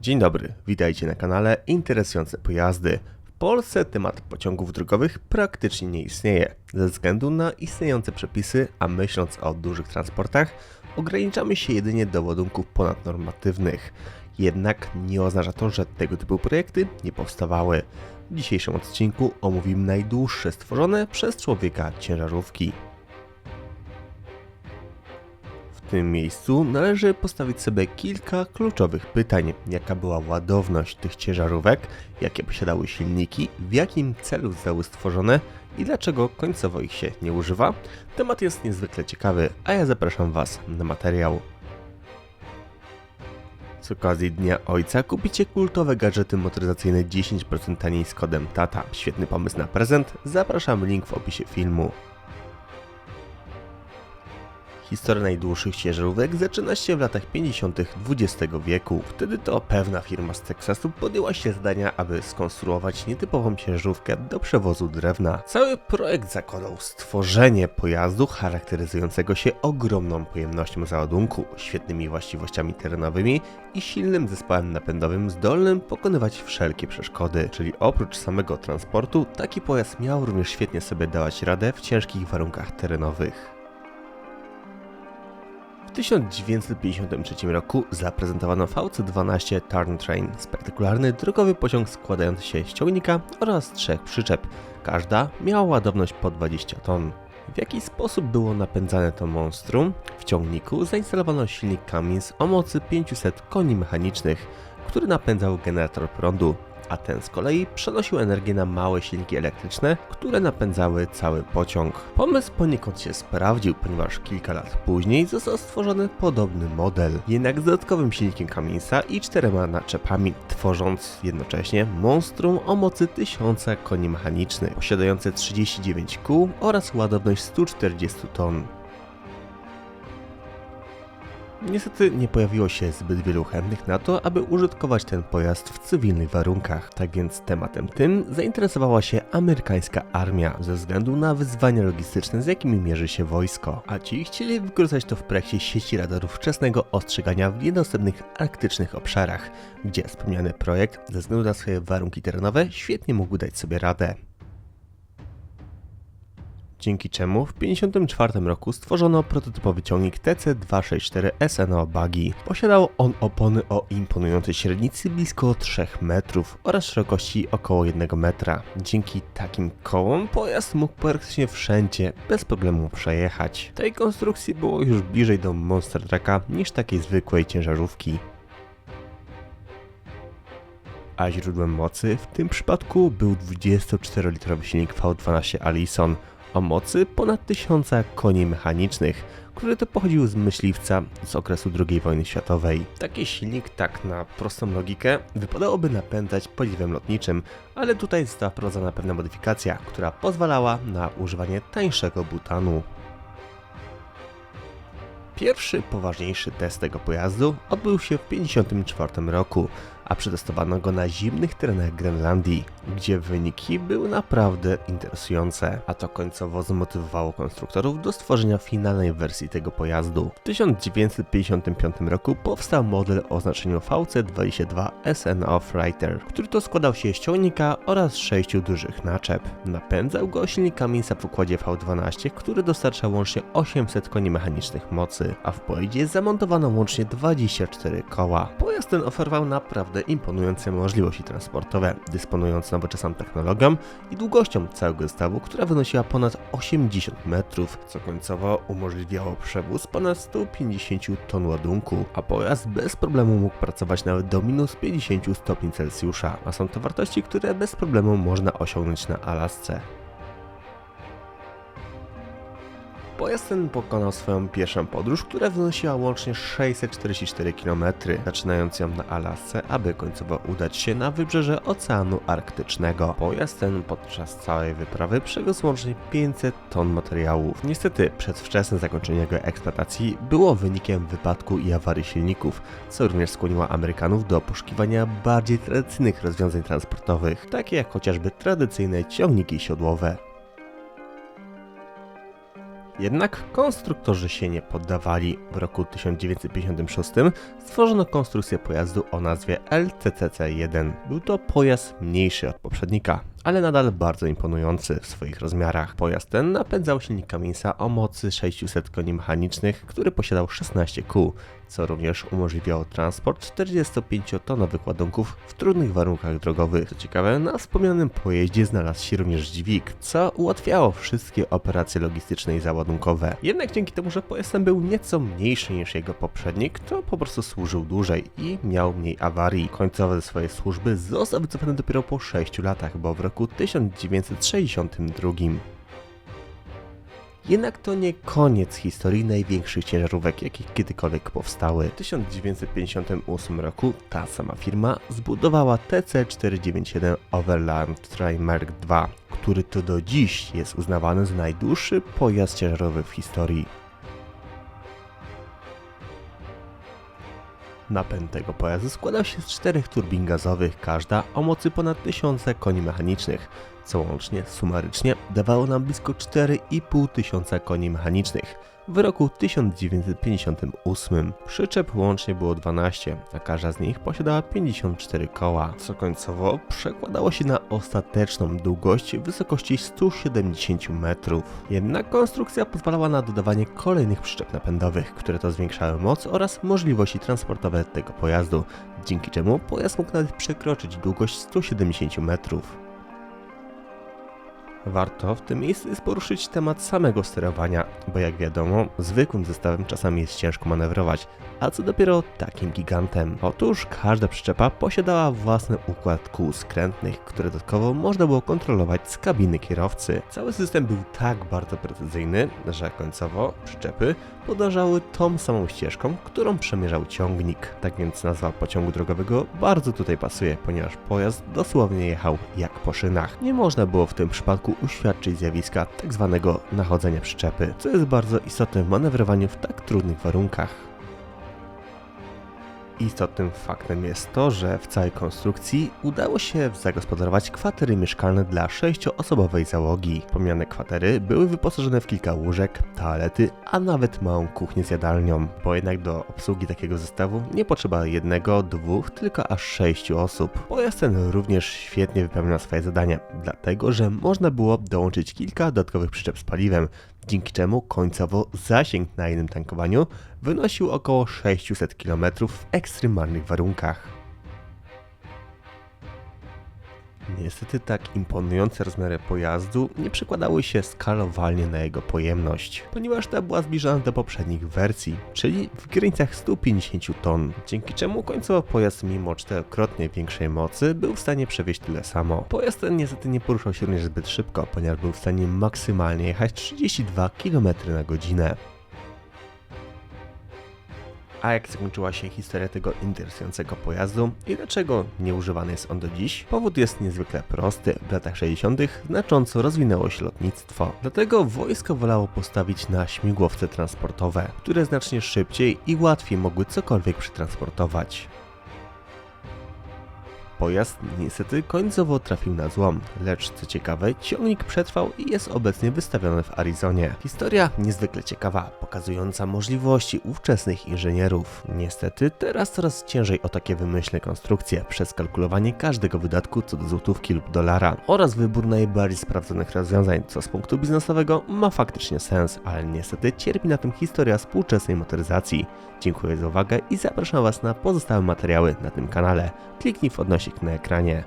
Dzień dobry, witajcie na kanale Interesujące Pojazdy. W Polsce temat pociągów drogowych praktycznie nie istnieje, ze względu na istniejące przepisy, a myśląc o dużych transportach, ograniczamy się jedynie do ładunków ponadnormatywnych. Jednak nie oznacza to, że tego typu projekty nie powstawały. W dzisiejszym odcinku omówimy najdłuższe stworzone przez człowieka ciężarówki. Tym miejscu należy postawić sobie kilka kluczowych pytań. Jaka była ładowność tych ciężarówek, jakie posiadały silniki, w jakim celu zostały stworzone i dlaczego końcowo ich się nie używa? Temat jest niezwykle ciekawy, a ja zapraszam Was na materiał. Z okazji Dnia Ojca kupicie kultowe gadżety motoryzacyjne 10% taniej z kodem TATA. Świetny pomysł na prezent, zapraszam link w opisie filmu. Historia najdłuższych ciężarówek zaczyna się w latach 50. XX wieku. Wtedy to pewna firma z Teksasu podjęła się zadania, aby skonstruować nietypową ciężarówkę do przewozu drewna. Cały projekt zakładał stworzenie pojazdu charakteryzującego się ogromną pojemnością załadunku, świetnymi właściwościami terenowymi i silnym zespołem napędowym zdolnym pokonywać wszelkie przeszkody. Czyli oprócz samego transportu, taki pojazd miał również świetnie sobie dawać radę w ciężkich warunkach terenowych. W 1953 roku zaprezentowano VC-12 Turn Train, spektakularny drogowy pociąg składający się z ciągnika oraz trzech przyczep. Każda miała ładowność po 20 ton. W jaki sposób było napędzane to monstrum? W ciągniku zainstalowano silnik Cummins o mocy 500 koni mechanicznych, który napędzał generator prądu a ten z kolei przenosił energię na małe silniki elektryczne, które napędzały cały pociąg. Pomysł poniekąd się sprawdził, ponieważ kilka lat później został stworzony podobny model, jednak z dodatkowym silnikiem Cumminsa i czterema naczepami, tworząc jednocześnie monstrum o mocy 1000 koni mechanicznych, posiadające 39 kół oraz ładowność 140 ton. Niestety nie pojawiło się zbyt wielu chętnych na to, aby użytkować ten pojazd w cywilnych warunkach. Tak więc tematem tym zainteresowała się amerykańska armia ze względu na wyzwania logistyczne, z jakimi mierzy się wojsko. A ci chcieli wykorzystać to w projekcie sieci radarów wczesnego ostrzegania w niedostępnych arktycznych obszarach, gdzie wspomniany projekt ze względu na swoje warunki terenowe świetnie mógł dać sobie radę dzięki czemu w 1954 roku stworzono prototypowy ciągnik TC264 SNO Buggy. Posiadał on opony o imponującej średnicy blisko 3 metrów oraz szerokości około 1 metra. Dzięki takim kołom pojazd mógł praktycznie wszędzie bez problemu przejechać. Tej konstrukcji było już bliżej do Monster Trucka niż takiej zwykłej ciężarówki a źródłem mocy w tym przypadku był 24-litrowy silnik V12 Allison o mocy ponad tysiąca koni mechanicznych, który to pochodził z myśliwca z okresu II wojny światowej. Taki silnik, tak na prostą logikę, wypadałoby napędzać paliwem lotniczym, ale tutaj została wprowadzona pewna modyfikacja, która pozwalała na używanie tańszego butanu. Pierwszy poważniejszy test tego pojazdu odbył się w 1954 roku, a przetestowano go na zimnych terenach Grenlandii, gdzie wyniki były naprawdę interesujące, a to końcowo zmotywowało konstruktorów do stworzenia finalnej wersji tego pojazdu. W 1955 roku powstał model o znaczeniu VC22 SN Off-Rider, który to składał się z ciągnika oraz sześciu dużych naczep. Napędzał go silnikami w układzie V12, który dostarczał łącznie 800 koni mechanicznych mocy, a w pojeździe zamontowano łącznie 24 koła. Pojazd ten oferował naprawdę imponujące możliwości transportowe, dysponując nowoczesną technologią i długością całego zestawu, która wynosiła ponad 80 metrów, co końcowo umożliwiało przewóz ponad 150 ton ładunku, a pojazd bez problemu mógł pracować nawet do minus 50 stopni Celsjusza, a są to wartości, które bez problemu można osiągnąć na Alasce. Pojazd ten pokonał swoją pierwszą podróż, która wynosiła łącznie 644 km, zaczynając ją na Alasce, aby końcowo udać się na wybrzeże Oceanu Arktycznego. Pojazd ten podczas całej wyprawy przewiózł łącznie 500 ton materiałów. Niestety przedwczesne zakończenie jego eksploatacji było wynikiem wypadku i awarii silników, co również skłoniło Amerykanów do poszukiwania bardziej tradycyjnych rozwiązań transportowych, takie jak chociażby tradycyjne ciągniki siodłowe. Jednak konstruktorzy się nie poddawali. W roku 1956 stworzono konstrukcję pojazdu o nazwie LCCC-1. Był to pojazd mniejszy od poprzednika, ale nadal bardzo imponujący w swoich rozmiarach. Pojazd ten napędzał silnik Cummingsa o mocy 600 koni mechanicznych, który posiadał 16 kół, co również umożliwiało transport 45-tonowych ładunków w trudnych warunkach drogowych. Co ciekawe, na wspomnianym pojeździe znalazł się również dźwig, co ułatwiało wszystkie operacje logistyczne i załadunkowe. Jednak dzięki temu, że pojazd ten był nieco mniejszy niż jego poprzednik, to po prostu służył dłużej i miał mniej awarii. Końcowo ze swojej służby został wycofany dopiero po 6 latach, bo w roku 1962. Jednak to nie koniec historii największych ciężarówek, jakie kiedykolwiek powstały. W 1958 roku ta sama firma zbudowała TC497 Overland Trimark II, który to do dziś jest uznawany za najdłuższy pojazd ciężarowy w historii. Napęd tego pojazdu składał się z czterech turbin gazowych, każda o mocy ponad 1000 koni mechanicznych, co łącznie, sumarycznie dawało nam blisko 4,5 tysiąca koni mechanicznych w roku 1958. Przyczep łącznie było 12, a każda z nich posiadała 54 koła, co końcowo przekładało się na ostateczną długość w wysokości 170 metrów. Jednak konstrukcja pozwalała na dodawanie kolejnych przyczep napędowych, które to zwiększały moc oraz możliwości transportowe tego pojazdu, dzięki czemu pojazd mógł nawet przekroczyć długość 170 metrów. Warto w tym miejscu poruszyć temat samego sterowania, bo jak wiadomo, zwykłym zestawem czasami jest ciężko manewrować, a co dopiero takim gigantem. Otóż każda przyczepa posiadała własny układ kół skrętnych, które dodatkowo można było kontrolować z kabiny kierowcy. Cały system był tak bardzo precyzyjny, że końcowo przyczepy podążały tą samą ścieżką, którą przemierzał ciągnik. Tak więc nazwa pociągu drogowego bardzo tutaj pasuje, ponieważ pojazd dosłownie jechał jak po szynach. Nie można było w tym przypadku uświadczyć zjawiska tzw. Tak nachodzenia przyczepy, co jest bardzo istotne w manewrowaniu w tak trudnych warunkach. Istotnym faktem jest to, że w całej konstrukcji udało się zagospodarować kwatery mieszkalne dla sześcioosobowej załogi. Wspomniane kwatery były wyposażone w kilka łóżek, toalety, a nawet małą kuchnię z jadalnią, bo jednak do obsługi takiego zestawu nie potrzeba jednego, dwóch, tylko aż sześciu osób. Pojazd ten również świetnie wypełniał swoje zadania, dlatego że można było dołączyć kilka dodatkowych przyczep z paliwem, dzięki czemu końcowo zasięg na jednym tankowaniu wynosił około 600 km w ekstremalnych warunkach. Niestety tak imponujące rozmiary pojazdu nie przekładały się skalowalnie na jego pojemność, ponieważ ta była zbliżona do poprzednich wersji, czyli w granicach 150 ton, dzięki czemu końcowo pojazd mimo czterokrotnie większej mocy był w stanie przewieźć tyle samo. Pojazd ten niestety nie poruszał się również zbyt szybko, ponieważ był w stanie maksymalnie jechać 32 km na godzinę. A jak zakończyła się historia tego interesującego pojazdu i dlaczego nie używany jest on do dziś? Powód jest niezwykle prosty. W latach 60. znacząco rozwinęło się lotnictwo. Dlatego wojsko wolało postawić na śmigłowce transportowe, które znacznie szybciej i łatwiej mogły cokolwiek przetransportować. Pojazd niestety końcowo trafił na złom, lecz co ciekawe, ciągnik przetrwał i jest obecnie wystawiony w Arizonie. Historia niezwykle ciekawa, pokazująca możliwości ówczesnych inżynierów. Niestety teraz coraz ciężej o takie wymyślne konstrukcje przez kalkulowanie każdego wydatku co do złotówki lub dolara oraz wybór najbardziej sprawdzonych rozwiązań, co z punktu biznesowego ma faktycznie sens, ale niestety cierpi na tym historia współczesnej motoryzacji. Dziękuję za uwagę i zapraszam Was na pozostałe materiały na tym kanale. Kliknij w na ekranie.